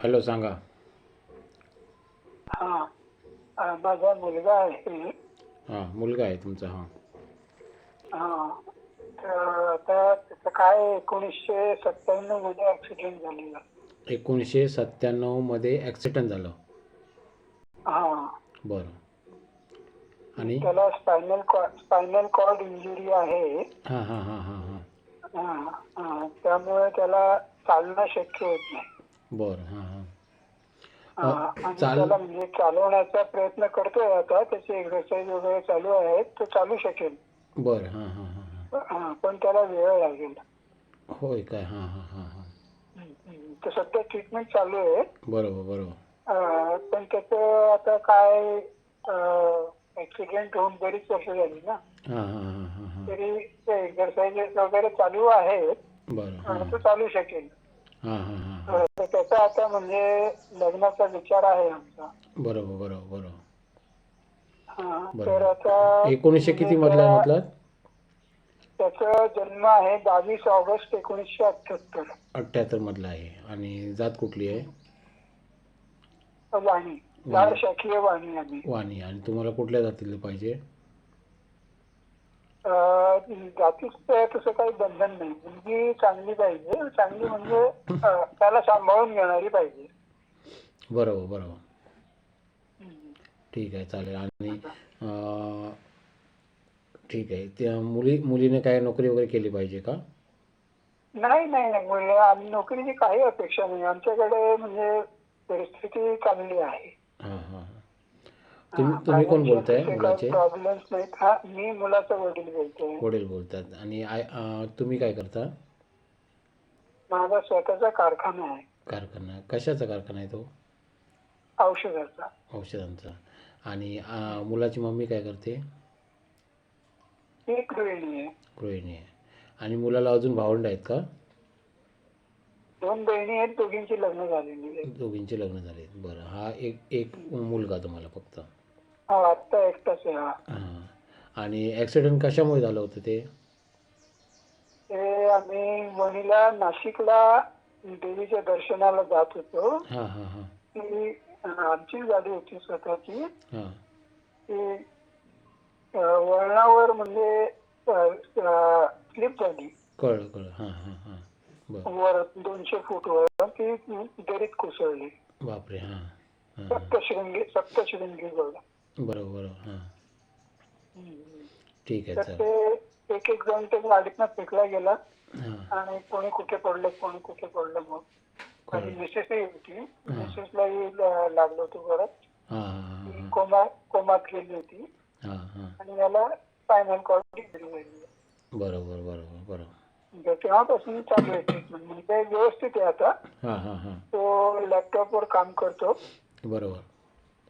Hello सांगा. हा माझा मुलगा आहे. हां मुलगा आहे तुमचा हां. हा तर त्याचं काय एकोणीसशे सत्त्याण्णवमध्ये ऍक्सिडेंट झालेला. एकोणीसशे सत्त्याण्णवमध्ये ॲक्सिडेंट झालं. हा. बरं. आणि? त्याला स्पायनल स्पायनल कॉर्ड इंजुरी आहे. हां हां हां हां हां. हा, हा. त्यामुळे त्याला चालणं शक्य होत नाही. बरं हां हां. आणि चाल- त्याला म्हणजे चालवण्याचा प्रयत्न करतोय आता त्याची एक्सरसाइज वगैरे चालू आहे तो चालू शकेल. बरं हां हां हां हां. हा, पण त्याला वेळ लागेल. होय काय? हां हां हां हां. हम्म, हम्म. तर सध्या ट्रीटमेंट चालू आहे. बरोबर बरोबर. अं, पण त्याचं आता काय ऍक्सिडेंट होऊन बरीच वर्ष झाली ना. हां हां हां हां हां. तरी एक्सरसाइजेस वगैरे चालू आहेत. बरं हां. आणि तो चालू शकेल. हां हां. तर त्याचा आता म्हणजे लग्नाचा विचार आहे आमचा. बरोबर बरोबर बरोबर. हा. तर आता एकोणीसशे किती मधला आहे म्हटलं त्याचा जन्म आहे बावीस ऑगस्ट एकोणीसशे अठ्याहत्तर अठ्ठ्याहत्तर मधला आहे. आणि जात कुठली आहे? वाणी. लाड शाखीय वाणी आम्ही. वाणी. आणि तुम्हाला कुठल्या जातीला पाहिजे? जातीचं तसं काही बंधन नाही. मुलगी चांगली पाहिजे. चांगली म्हणजे त्याला सांभाळून घेणारी पाहिजे. बरोबर बरोबर. ठीक आहे चालेल. आणि ठीक आहे. त्या मुली मुलीने काय नोकरी वगैरे केली पाहिजे का? नाही नाही नाही. मुली आम्ही नोकरीची काही अपेक्षा नाही. आमच्याकडे म्हणजे परिस्थिती चांगली आहे. तुम्ही तुम्ही कोण बोलताय मुलाचे? प्रॉब्लेम्स नाहीत. हा मी मुलाचा वडील बोलतोय वडील बोलतात. आणि आय अं, तुम्ही काय करता? माझा स्वतःचा कारखाना आहे. कारखाना. कशाचा कारखाना आहे तो? औषधाचा. औषधांचा. आणि अं, मुलाची मम्मी काय करते? ती गृहिणी आहे. गृहिणी आहे. आणि मुलाला अजून भावंड आहेत का? दोन बहिणी आहेत दोघींची लग्न झालेली आहेत. दोघींचे लग्न झाले बरं. हा एक एक मुलगा तुम्हाला फक्त. हा आत्ता एकटाच आहे हा. हां. आणि ॲक्सिडेंट कशामुळे झालं होतं ते? ते आम्ही वणीला नाशिकला देवीच्या दर्शनाला जात होतो. हां हां हां. ती आमची गाडी होती स्वतःची. हां. ती अं, वळणावर म्हणजे स्लिप झाली. कळलं कळलं. हां हां हां. बरं. वर दोनशे फूट वर ती दरीत कोसळली. बापरे हां हां हां. सप्तशृंगी सप्तशृंगी गड बरोबर हाँ. ठीक आहे तर चालेल ते एक एक जण ते गाडीतनं फेकला गेला हाँ. आणि कोणी कुठे पडलं कोणी कुठे पडलं मग. आणि मिसेसही होती ल- लागलं होतं परत. हाँ हाँ ती हाँ. कोमा कोमात गेली होती. हाँ हाँ. आणि याला इंजुरी झाली बरोबर बरोबर बरोबर. तेव्हापासून चालू आहे ट्रीटमेंट म्हणजे व्यवस्थित आहे आता. हाँ हाँ हाँ. तो लॅपटॉपवर काम करतो. बरोबर.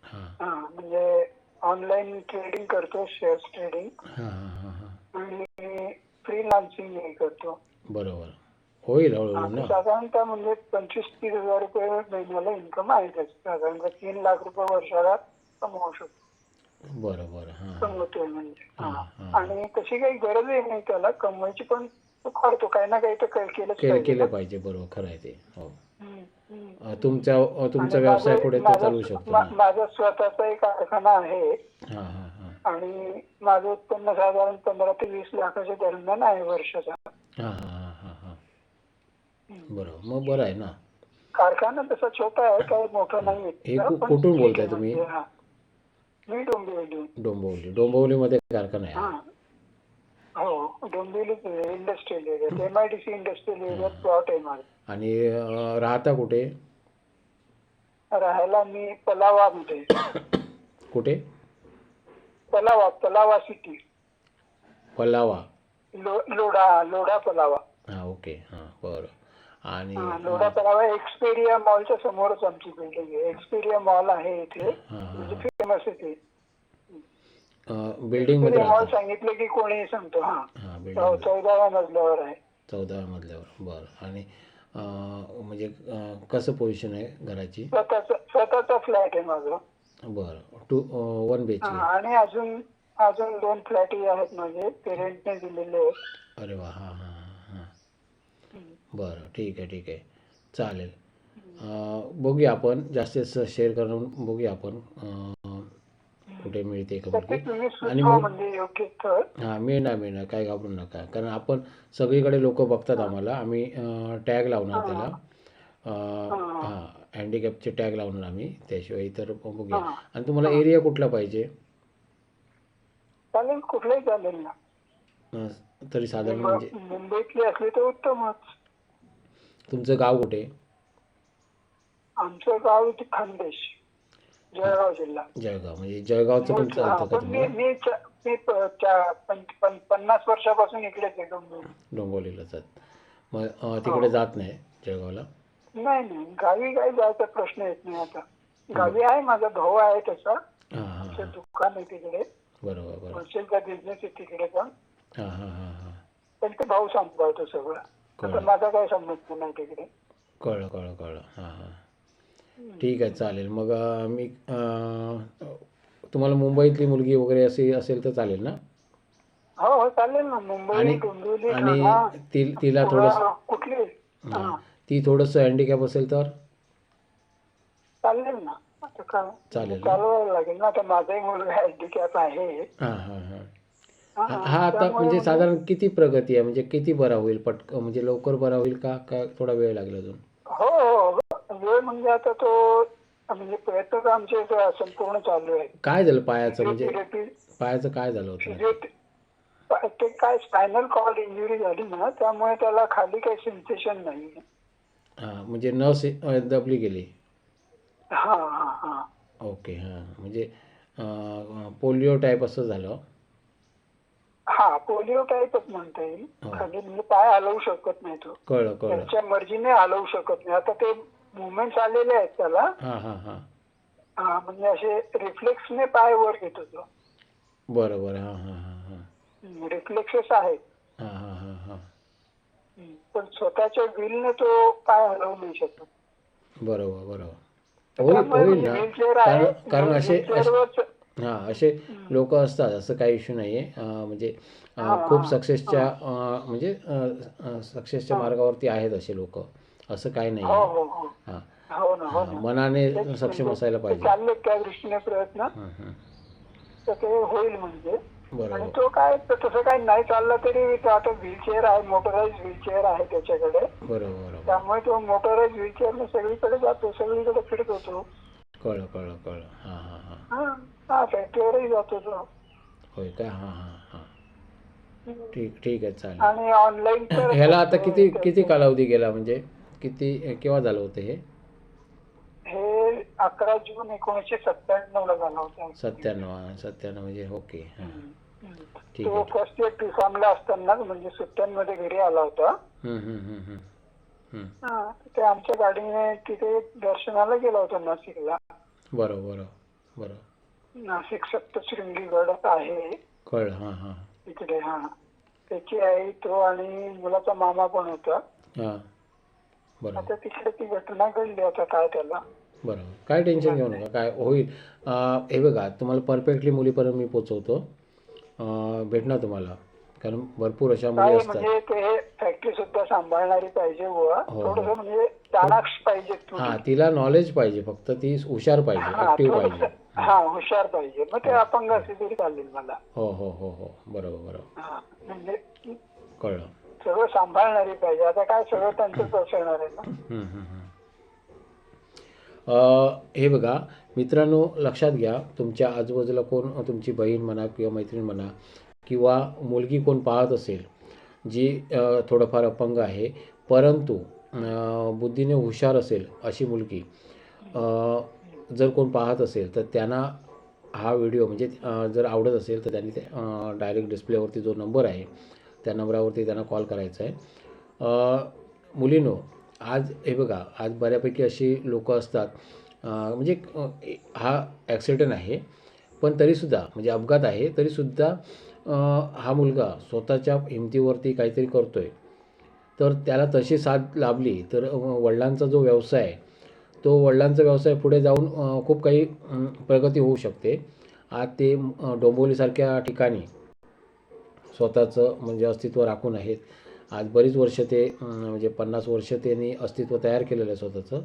हाँ. हा म्हणजे ऑनलाईन ट्रेडिंग करतो शेअर्स ट्रेडिंग हां हां हां हां. आणि फ्रीलान्सिंग हे करतो. बरोबर. होईल हळूहळू आणि ना. साधारणतः म्हणजे पंचवीस तीस हजार रुपये महिन्याला इन्कम आहे त्याचं. साधारणतः तीन लाख रुपये वर्षाला कमवू शकतो. बरं बरं हां. कमवतोय म्हणजे. हा, हा. हा. आणि तशी काही गरजही नाही त्याला. कमवायची पण तो करतो. काही ना काही तर केलंच केलं पाहिजे केलं. पाहिजे. बरोबर खरं आहे ते. हो. हम्म, तुमच्या तुमचा व्यवसाय पुढे तो चालू शकतो. माझा स्वतःचा एक कारखाना आहे. आणि माझं उत्पन्न साधारण पंधरा ते वीस लाखाच्या दरम्यान आहे वर्षाचा. बरोबर मग बरं आहे ना. कारखाना तसा छोटा आहे काही मोठा नाही कुठून बोलताय तुम्ही? म्हणजे. मी डोंबिवली डोंबिवली. डोंबिवलीमध्ये कारखाना आहे. हा हो डोंबिवलीच industrial area M I D C industrial एरियात प्लॉट आहे माझा. आणि अं, राहता कुठे? राहायला मी पलावामध्ये कुठे? पलावा पलावा सिटी पलावा. लो लोढा लोढा पलावा. हां ओके. हां बरं. आणि हा, लोढा पलावा एक्सपेरिया मॉलच्या समोरच आमची बिल्डिंग आहे. एक्सपेरिया मॉल आहे इथे. हां म्हणजे हां. फेमस आहे ते. बिल्डिंगमध्ये एक्सपेरिया मॉल राहता. सांगितलं की कोणीही सांगतो हा. हां बिल्डिंग चौदाव्या मजल्यावर आहे. चौदा मधल्यावर बरं. आणि अं, म्हणजे अं, कसं पोझिशन आहे घराची? स्वतःचा स्वतःचा फ्लॅट आहे माझा. बरं. टू वन बी एच हा, के आणि अजून अजून दोन फ्लॅटही आहेत माझे. पेरेंटने दिलेले आहेत. अरे वा हां हां हां बरं ठीक आहे ठीक आहे. चालेल. अं, बघूया आपण. जास्तीत शेअर करून बघूया आपण. अं, कुठे मिळते तुम्ही आणि म्हणजे हां मिळणार मिळणार. काय घाबरू नका. कारण आपण सगळीकडे लोक बघतात आम्हाला. आम्ही टॅग लावणार त्याला. हां. हँडिकॅपचे टॅग लावणार आम्ही. त्याशिवाय तर बघूया. आणि तुम्हाला एरिया कुठला पाहिजे? चालेल कुठलंही चालेल ना. तरी साधारण म्हणजे मुंब- मुंबईतली असली तर उत्तमच. तुमचं गाव कुठे? आमचं गाव इथे खानदेश जळगाव जिल्हा. जळगाव म्हणजे जळगावचं पण हा, चालतं का पण मी तुम्हाला? मी च- मी प- च्या- पं- पं- पन्नास वर्षापासून इकडेच आहे डोंबिवली. डोंबिवलीला जात. मग अं, तिकडे जात नाही जळगावला? नाही नाही. गावी काही जायचा प्रश्न येत नाही आता. गावी आहे माझा भाऊ आहे तसा. हां हां त्याचं हां. दुकान आहे तिकडे. बरोबर बरोबर. होलसेलचा बिझनेस आहे तिकडे पण. हां हां हां हां. पण ते भाऊ सांभाळतो सगळं. आता कळलं. माझा काही संबंध नाही तिकडे. कळलं कळलं कळलं. हां हां. ठीक आहे चालेल. मग मी तुम्हाला मुंबईतली मुलगी वगैरे अशी असेल तर चालेल ना? हो हो चालेल ना. मुंबई आणि डोंबिवली आणि ठाणा, ती तिला थोडंसं कुठली? हां. ती थोडंसं हँडिकॅप असेल तर? चालेल ना. आता काय चालेल ना. चालवायला लागेल ना. आता माझाही मुलगा हँडिकॅप आहे. हां हां हां. हा, हा आता त्यामुळे म्हणजे साधारण किती प्रगती आहे? म्हणजे किती बरा होईल पटक म्हणजे लवकर बरा होईल का? का थोडा वेळ लागेल अजून? हो हो हो. वेळ म्हणजे आता तो म्हणजे प्रयत्न तर आमचे संपूर्ण चालू आहे काय झालं पायाचं म्हणजे? पायाचं काय झालं होतं? ते काय स्पायनल कॉर्ड इंजुरी झाली ना त्यामुळे त्याला खाली काही सेन्सेशन नाही. म्हणजे नस अं, दबली गेली. हा हा हा. ओके हां. म्हणजे पोलिओ टाईप असं झालं. हा पोलिओ टाईपच म्हणता येईल. खाली म्हणजे पाय हलवू शकत नाही तो. कळलं कळलं. त्यांच्या मर्जीने हलवू शकत नाही. आता ते मुवमेंट्स आलेले आहेत त्याला. हां हां हां. हा म्हणजे असे रिफ्लेक्सने पाय वर घेतो तो बरं बरं. हां हां हां हां. रिफ्लेक्सेस आहेत. हां हां हां हां. हम्म. पण स्वतःच्या विलने तो पाय हलवू नाही शकत. बरोबर बरोबर होईल त्यामुळे होईल ना. wheelchair आहे. कारण कारण असे असे- wheelchairवरच- हां असे लोक असतात असं काही इश्यू नाही आहे म्हणजे अं, खूप सक्सेसच्या म्हणजे सक्सेसच्या मार्गावरती आहेत असे लोक. असं काही नाही हो हो हो. हां. हो ना हो ना. मनाने सक्षम असायला ते पाहिजे. चालले त्या दृष्टीने प्रयत्न. हं, हं. तर ते होईल म्हणजे. आणि बरोबर तो काय तसं काही नाही चालला तरी तो आता व्हीलचेअर आहे मोटराईज व्हीलचेअर आहे त्याच्याकडे. बरोबर बरोबर. त्यामुळे तो मोटराईज व्हीलचेअरने सगळीकडे जातो सगळीकडे फिरत होतो. कळलं कळलं कळलं. हां हां हां. हा हा फॅक्टरीवरही जातो तो. होय का? हां हां हां. ठीक ठीक आहे चालेल. आणि ऑनलाईन ह्याला आता किती किती कालावधी गेला म्हणजे? किती केव्हा झालं होतं हे? हे अकरा जून एकोणीसशे सत्त्याण्णव ला झाला होता. सत्त्याण्णव हां, सत्त्याण्णव म्हणजे ओके हां. ठीक तो आहे फर्स्ट इयर ला असताना म्हणजे सुट्ट्यांमध्ये घरी आला होता. हं, ते आमच्या गाडीने तिथे दर्शनाला गेला होता नाशिकला. बरं बरं बरं नाशिक सप्तशृंगी गड आहे. कळलं हां हां. तिकडे हा. त्याची आई तो आणि मुलाचा मामा पण होता. हां. आता तिकडे ती घटना घडली आता काय त्याला. बरं काय टेन्शन घेऊ नका काय होईल. हे बघा तुम्हाला परफेक्टली मुलीपर्यंत मी पोचवतो. भेटणार तुम्हाला. कारण भरपूर अशा मुली असतात. म्हणजे ते फॅक्टरी सुद्धा सांभाळणारी पाहिजे बुवा. हो. थोडस म्हणजे चाणाक्ष पाहिजे थोडी. हां तिला नॉलेज पाहिजे फक्त ती हुशार पाहिजे हा ॲक्टिव्ह थोडंसं- पाहिजे. हा. हुशार पाहिजे. मग ते अपंग असली तरी चालेल मला. हो हो हो हो. बरोबर बरोबर. हा म्हणजे कळलं. सगळं सांभाळणारी पाहिजे. आता काय सगळं त्यांचंच असणार आहे ना. हं. अ, बघा मित्रांनो लक्षात घ्या तुमच्या आजूबाजूला कोण तुमची बहीण म्हणा किंवा मैत्रीण म्हणा किंवा मुलगी कोण पाहत असेल जी थोडंफार अपंग आहे परंतु बुद्धीने हुशार असेल अशी मुलगी जर कोण पाहत असेल तर त्यांना हा व्हिडिओ म्हणजे जर आवडत असेल तर त्यांनी ते डायरेक्ट डिस्प्लेवरती जो नंबर आहे त्या नंबरावरती त्यांना कॉल करायचा आहे. मुलींनो मुलीनो आज हे बघा आज बऱ्यापैकी अशी लोकं असतात. म्हणजे हा ॲक्सिडेंट आहे पण तरीसुद्धा म्हणजे अपघात आहे तरीसुद्धा हा मुलगा स्वतःच्या हिमतीवरती काहीतरी करतो आहे तर त्याला तशी साथ लाभली तर वडिलांचा जो व्यवसाय आहे तो वडिलांचा व्यवसाय पुढे जाऊन खूप काही प्रगती होऊ शकते. आज ते डोंबोलीसारख्या ठिकाणी स्वतःचं म्हणजे अस्तित्व राखून आहेत. आज बरीच वर्ष ते म्हणजे पन्नास वर्ष त्यांनी अस्तित्व तयार केलेलं आहे स्वतःचं.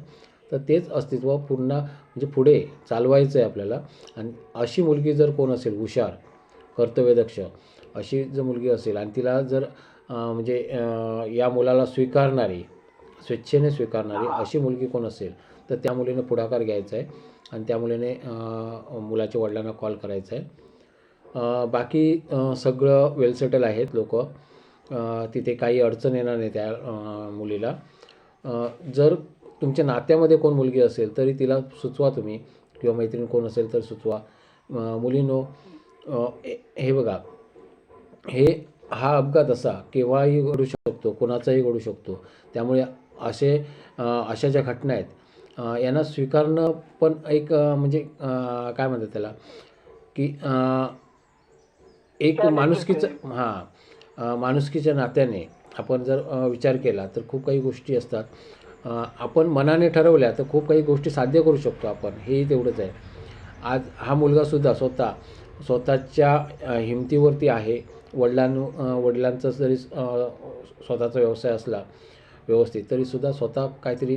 तर तेच अस्तित्व पुन्हा म्हणजे पुढे चालवायचं आहे आपल्याला. आणि अशी मुलगी जर कोण असेल हुशार कर्तव्यदक्ष अशी जर मुलगी असेल आणि तिला जर म्हणजे या मुलाला स्वीकारणारी स्वेच्छेने स्वीकारणारी अशी मुलगी कोण असेल तर त्या मुलीने पुढाकार घ्यायचा आहे आणि त्या मुलीने मुलाच्या वडिलांना कॉल करायचा आहे बाकी सगळं वेल सेटल आहेत लोक. तिथे काही अडचण येणार नाही त्या मुलीला. जर तुमच्या नात्यामध्ये कोण मुलगी असेल तरी तिला सुचवा तुम्ही. किंवा मैत्रीण कोण असेल तर सुचवा. मुलींनो हे- बघा. हे हा अपघात असा केव्हाही घडू शकतो कोणाचाही घडू शकतो. त्यामुळे असे अशा ज्या घटना आहेत यांना स्वीकारणं पण एक म्हणजे काय म्हणतात त्याला? की एक माणुसकीचं हां. माणुसकीच्या नात्याने आपण जर विचार केला तर खूप काही गोष्टी असतात. आपण मनाने ठरवल्या तर खूप काही गोष्टी साध्य करू शकतो आपण. हेही तेवढंच आहे. आज हा मुलगासुद्धा स्वतः स्वतःच्या हिमतीवरती आहे. वडिलांनु अं, वडिलांचा जरी स्वतःचा व्यवसाय असला व्यवस्थित तरीसुद्धा स्वतः काहीतरी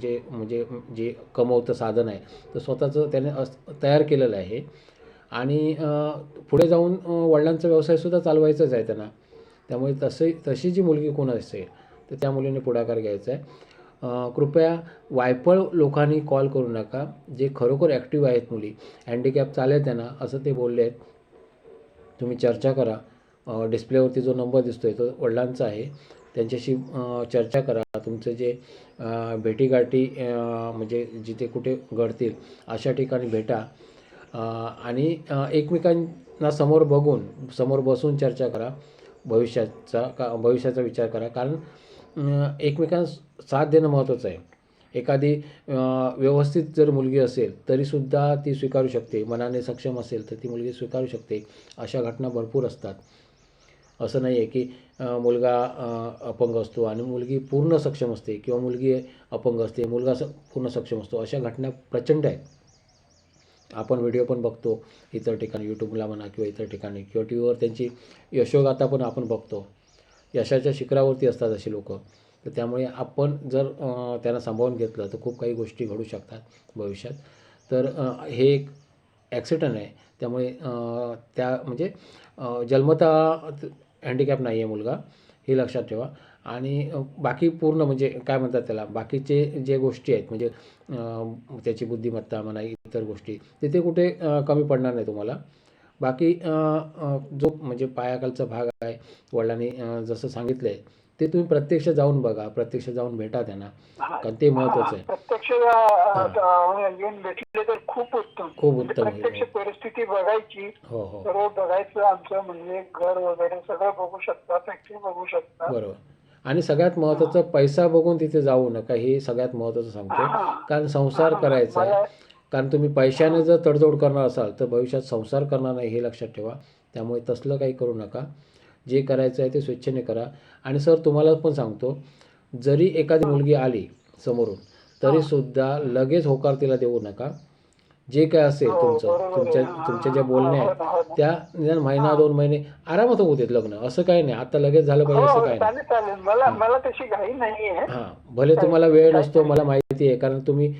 जे म्हणजे जे कमवतं साधन आहे तर स्वतःचं त्याने अस तयार केलेलं आहे. आणि पुढे जाऊन वडिलांचा व्यवसायसुद्धा चालवायचाच आहे त्यांना. त्यामुळे तसे तशी जी मुलगी कोण असेल तर त्या मुलीने पुढाकार घ्यायचा आहे. कृपया वायफळ लोकांनी कॉल करू नका जे खरोखर ॲक्टिव्ह आहेत मुली. हँडिकॅप चालेल त्यांना असं ते बोलले आहेत. तुम्ही चर्चा करा. डिस्प्लेवरती जो नंबर दिसतो आहे तो वडिलांचा आहे. त्यांच्याशी चर्चा करा. तुमचं जे भेटीगाठी म्हणजे जिथे कुठे घडतील अशा ठिकाणी भेटा. आणि एकमेकांना समोर बघून समोर बसून चर्चा करा भविष्याचा का भविष्याचा विचार करा. कारण एकमेकांस साथ देणं महत्त्वाचं आहे. एखादी व्यवस्थित जर मुलगी असेल तरीसुद्धा ती स्वीकारू शकते. मनाने सक्षम असेल तर ती मुलगी स्वीकारू शकते. अशा घटना भरपूर असतात. असं नाही आहे की मुलगा अपंग असतो आणि मुलगी पूर्ण सक्षम असते किंवा मुलगी अपंग असते मुलगा स पूर्ण सक्षम असतो. अशा घटना प्रचंड आहेत. आपण व्हिडिओ पण बघतो इतर ठिकाणी यूट्यूबला म्हणा किंवा इतर ठिकाणी किंवा टी व्हीवर त्यांची यशोगाथा पण आपण बघतो. यशाच्या शिखरावरती असतात अशी लोक. तर त्यामुळे आपण जर त्यांना सांभाळून घेतलं तर खूप काही गोष्टी घडू शकतात भविष्यात. तर हे एक ॲक्सिडंट आहे. त्यामुळे त्या म्हणजे जन्मता हँडिकॅप नाही आहे मुलगा. हे लक्षात ठेवा. आणि बाकी पूर्ण म्हणजे काय म्हणतात त्याला बाकीचे जे गोष्टी आहेत म्हणजे त्याची बुद्धिमत्ता म्हणा इतर गोष्टी तिथे कुठे कमी पडणार नाही तुम्हाला. बाकी जो म्हणजे पायाखालचा भाग आहे वडिलांनी जसं सांगितलं आहे ते तुम्ही प्रत्यक्ष जाऊन बघा प्रत्यक्ष जाऊन भेटा त्यांना कारण ते महत्त्वाचं आहे. प्रत्यक्ष भेटले तर खूप उत्तम. खूप उत्तम. प्रत्यक्ष परिस्थिती बघायची हो हो. बघायचं आमचं म्हणजे घर वगैरे सगळं बघू शकता फॅक्टरी बघू शकता. बरोबर. आणि सगळ्यात महत्त्वाचं पैसा बघून तिथे जाऊ नका हे सगळ्यात महत्त्वाचं सांगतो कारण संसार करायचा आहे. कारण तुम्ही पैशाने जर तडजोड करणार असाल तर भविष्यात संसार करणार नाही हे लक्षात ठेवा. त्यामुळे तसलं काही करू नका. जे करायचं आहे ते स्वेच्छेने करा. आणि सर तुम्हाला पण सांगतो जरी एखादी मुलगी आली समोरून तरीसुद्धा लगेच होकार तिला देऊ नका. जे काय असेल हो, तुमचं. तुमच्या हा, तुमच्या ज्या हा, बोलण्या हो आहेत हो. त्या निदान महिना दोन महिने आरामात होऊ देत लग्न असं काही नाही. आता लगेच झालं पाहिजे हो असं हो, काही नाही. चालेल चालेल. मला मला तशी घाई नाहीये हां. भले तुम्हाला वेळ नसतो मला माहिती आहे. कारण तुम्ही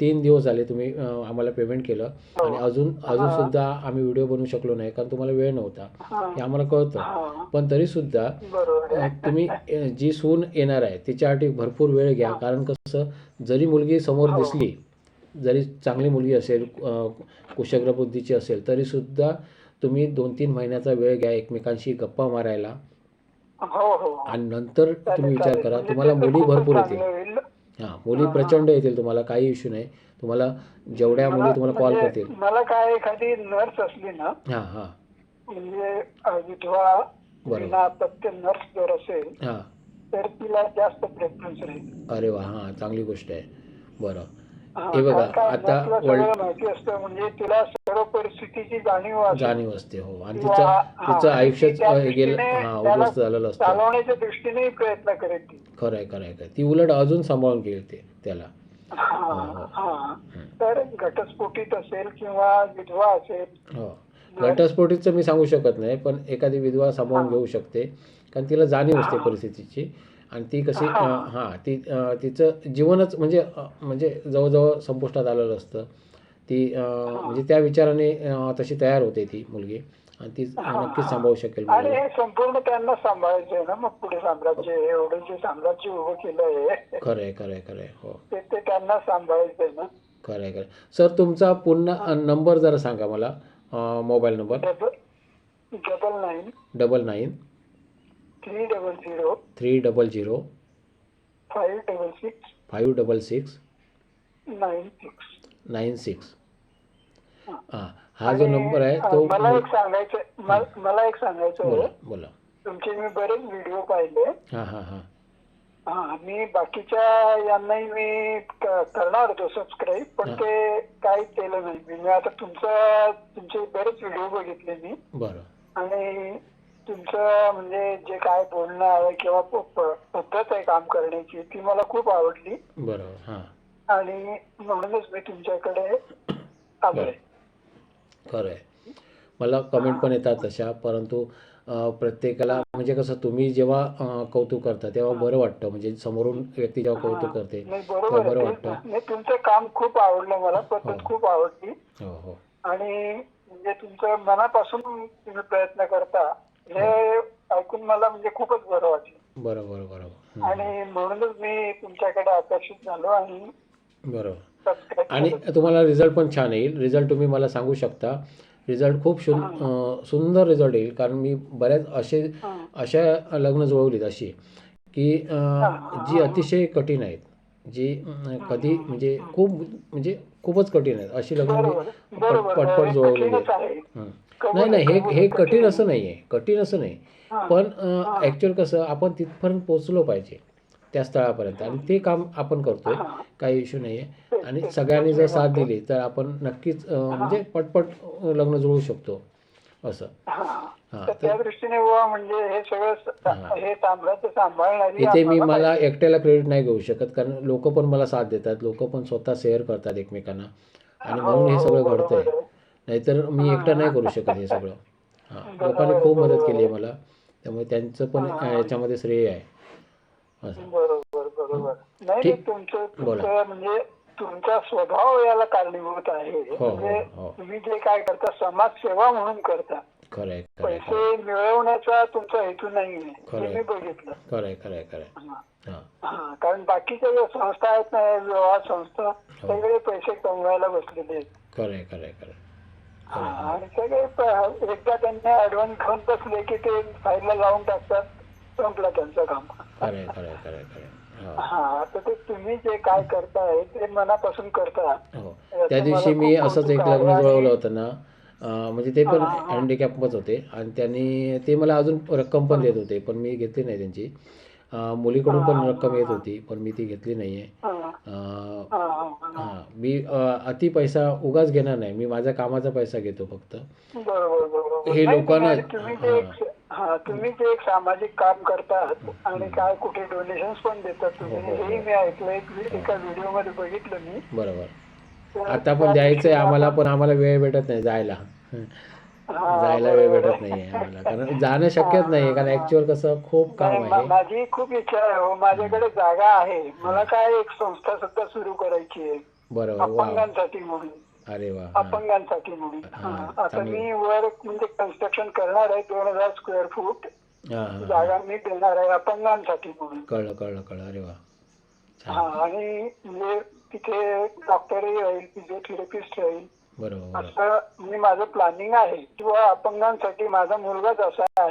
तीन दिवस झाले तुम्ही आम्हाला पेमेंट केलं. आणि अजून अजून सुद्धा आम्ही व्हिडिओ बनवू शकलो नाही कारण तुम्हाला वेळ नव्हता. हा, हे आम्हाला कळतं. हा, पण आहे. अं, तुम्ही जी सून येणार आहे तिच्यासाठी भरपूर वेळ घ्या. कारण कसं जरी मुलगी समोर दिसली जरी चांगली मुलगी असेल कुशग्र बुद्धीची असेल तरीसुद्धा तुम्ही दोन तीन महिन्याचा वेळ घ्या एकमेकांशी गप्पा मारायला. हो हो. आणि नंतर तुम्ही विचार. करा. म्हणजे तुम्हाला मुली भरपूर येतील. हां मुली प्रचंड येतील तुम्हाला काही इश्यू नाही. तुम्हाला जेवढ्या मुली तुम्हाला कॉल म्हणजे करतील. मला काय एखादी नर्स असली ना हां हां. म्हणजे विधवा नर्स जर असेल हां. तर तिला जास्त प्रेफरन्स राहील. अरे वा हां चांगली गोष्ट आहे. बरं. हा, बघा, आता माहिती असतं म्हणजे तिला सर्व परिस्थितीची जाणीव असते. जाणीव असते हो. आणि तिचं तिचं आयुष्यच त्या अं, गेलं हां उद्ध्वस्त झालेलं असतं. चालवण्याच्या दृष्टीने प्रयत्न करेल ती. खरं आहे खरं. ती उलट अजून सांभाळून घेईल ते त्याला. हा, हा. तर घटस्फोटीत असेल किंवा विधवा असेल हो. घटस्फोटीचं मी सांगू शकत नाही पण एखादी विधवा सांभाळून घेऊ शकते. कारण तिला जाणीव असते परिस्थितीची. आणि ती कशी हां. ती तिचं जीवनच म्हणजे म्हणजे जवळजवळ संपुष्टात आलेलं असतं. ती म्हणजे त्या विचाराने तशी तयार होते ती मुलगी. आणि ती नक्कीच सांभाळू शकेल आणि हे संपूर्ण त्यांना सांभाळायचं आहे ना मग पुढे साम्राज्य? हे. एवढं जे साम्राज्य उभं केलं आहे खरं आहे खरं आहे खरं आहे. हो. ते त्यांना सांभाळायचं आहे ना. खरं आहे खरं. सर तुमचा पुन्हा नंबर जरा सांगा मला. Mobile number. Double nine. Double nine. Three double zero three double zero five double six five double six nine six nine six हां. हा जो नंबर आहे तो मला एक सांगायचं म- मला एक सांगायचं बोला आहे. बोला तुमचे मी बरेच व्हिडिओ पाहिले. हां हां हां. हा मी बाकीच्या यांनाही मी क- करणार होतो सबस्क्राईब पण ते काहीच केलं नाही. मी मी आता तुमचं तुमचे बरेच व्हिडिओ बघितले मी. बरं. आणि तुमचं म्हणजे जे काय बोलणं आहे किंवा पद्धत आहे काम करण्याची ती मला खूप आवडली. बरोबर हां. आणि म्हणूनच मी तुमच्याकडे आलोय. खरं आहे. मला कमेंट पण येतात तशा परंतु प्रत्येकाला म्हणजे कसं तुम्ही जेव्हा कौतुक करता तेव्हा बरं वाटतं. म्हणजे समोरून व्यक्ती जेव्हा कौतुक करते तेव्हा बरोबर बरं वाटतं. तुमचं काम खूप आवडलं मला पद्धत खूप आवडली. हो हो. आणि म्हणजे तुमचं मनापासून तुम्ही प्रयत्न करता हे ऐकून मला म्हणजे खूपच बरं वाटलं. बरं बरं बरोबर हं. आणि म्हणूनच मी तुमच्याकडे आकर्षित झालो आणि बरोबर. आणि तुम्हाला रिझल्ट पण छान येईल. रिझल्ट तुम्ही मला सांगू शकता. रिझल्ट खूप सुंदर रिझल्ट येईल. कारण मी बऱ्याच असे अशा लग्न जुळवलीत अशी की जी अतिशय कठीण आहेत. जी कधी म्हणजे खूप म्हणजे खूपच कठीण आहेत. अशी लग्न मी पट बरोबर. पटपट जुळवलेली आहेत. आहे. नाही नाही हे हे कठीण असं नाही आहे कठीण असं नाही. पण ॲक्च्युअल कसं आपण तिथपर्यंत पोचलो पाहिजे त्या स्थळापर्यंत. आणि ते काम आपण करतोय. काही इश्यू नाही आहे आणि सगळ्यांनी जर साथ दिली तर आपण नक्कीच म्हणजे पटपट लग्न जुळवू शकतो. असं. हा. हां तर त्या दृष्टीने म्हणजे हे सगळं हे. सांभाळणारी इथे मी मला एकट्याला क्रेडिट नाही घेऊ शकत कारण लोक पण मला साथ देतात लोक पण स्वतः शेअर करतात एकमेकांना. आणि म्हणून हे सगळं घडतंय. नाहीतर मी एकटा नाही करू शकत हे सगळं. हां लोकांनी खूप मदत केली आहे. मला. त्यामुळे त्यांचं पण याच्यामध्ये श्रेय आहे. असं. बरोबर बरोबर. नाही तुमचं बोला. तुमचं म्हणजे तुमचा स्वभाव याला कारणीभूत आहे. हो, म्हणजे हो. तुम्ही जे काय करता समाजसेवा म्हणून करता. पैसे मिळवण्याचा तुमचा हेतू नाहीये. हे. मी बघितलं. खरं आहे खरं आहे खरं आहे. हा. हां. हा, कारण बाकीच्या ज्या संस्था आहेत ना व्यवहार संस्था सगळे पैसे कमवायला बसलेले आहेत. खरं हा, आणि सगळे एकदा त्यांना ऍडव्हान्स घेऊन बसले की ते फाईलला लावून टाकतात. संपलं त्यांचं काम. आहे आहे आहे आहे हां. हा तर ते तुम्ही जे काय करताय ते मनापासून करता. हो. त्या दिवशी मी असंच एक लग्न जुळवलं होतं ना अं, म्हणजे ते पण हँडिकॅपच होते. आणि त्यांनी ते मला अजून रक्कम पण देत होते पण मी घेतली नाही त्यांची. अं, मुलीकडून पण रक्कम येत होती पण मी ती घेतली नाही आहे हा, हा, हा. हां. मी अं, अति पैसा उगाच घेणार नाही. मी माझ्या कामाचा पैसा घेतो फक्त. बरोबर बरोबर. हे नाही, लोकांना- नाही, तुम्ही जे एक हा तुम्ही जे एक सामाजिक काम करतात आणि काय कुठे डोनेशन पण देतात हो, तुम्ही हेही मी ऐकलं एक एका व्हिडिओमध्ये बघितलं मी. बरोबर. आता पण आहे आम्हाला पण आम्हाला वेळ भेटत नाही जायला. जायला वेळ भेटत नाही आम्हाला कारण जाणं शक्यच नाही कारण ॲक्च्युअल कसं खूप काम आहे. माझी खूप इच्छा आहे हो माझ्याकडे जागा आहे. मला काय एक संस्था सुद्धा सुरू करायची आहे. बरोबर अपंगांसाठी म्हणून. अरे वा अपंगांसाठी म्हणून आता. मी वर म्हणजे कन्स्ट्रक्शन करणार आहे दोन हजार स्क्वेअर फूट जागा मी देणार आहे अपंगांसाठी म्हणून कळलं कळलं कळलं. अरे वा. हा आणि म्हणजे तिथे डॉक्टरही राहील फिजिओथेरपिस्ट राहील. बरोबर बरोबर. असं म्हणजे माझं प्लॅनिंग आहे. किंवा अपंगांसाठी माझा मुलगाच असा आहे